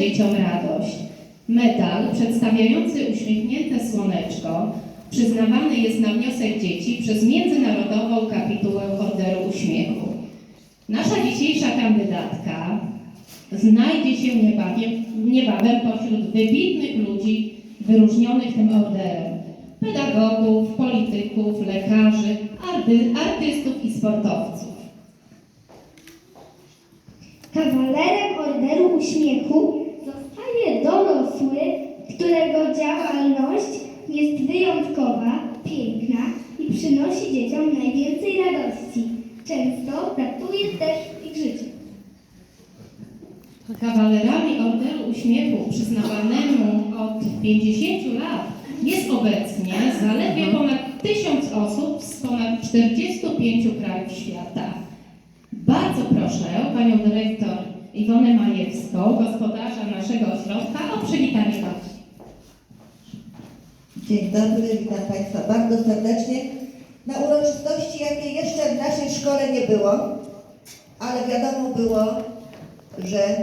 dzieciom radość. Medal przedstawiający uśmiechnięte słoneczko przyznawany jest na wniosek dzieci przez Międzynarodową Kapitułę Orderu Uśmiechu. Nasza dzisiejsza kandydatka znajdzie się niebawem, niebawem pośród wybitnych ludzi wyróżnionych tym orderem. Pedagogów, polityków, lekarzy, arty, artystów i sportowców. Kawalerem Orderu Uśmiechu działalność jest wyjątkowa, piękna i przynosi dzieciom najwięcej radości. Często ratuje też ich życie. Kawalerami Orderu Uśmiechu przyznawanemu od 50 lat jest obecnie zaledwie ponad 1000 osób z ponad 45 krajów świata. Bardzo proszę Panią Dyrektor Iwonę Majewską, gospodarza naszego ośrodka, o przywitanie. Dzień dobry, witam Państwa bardzo serdecznie. Na uroczystości, jakiej jeszcze w naszej szkole nie było, ale wiadomo było, że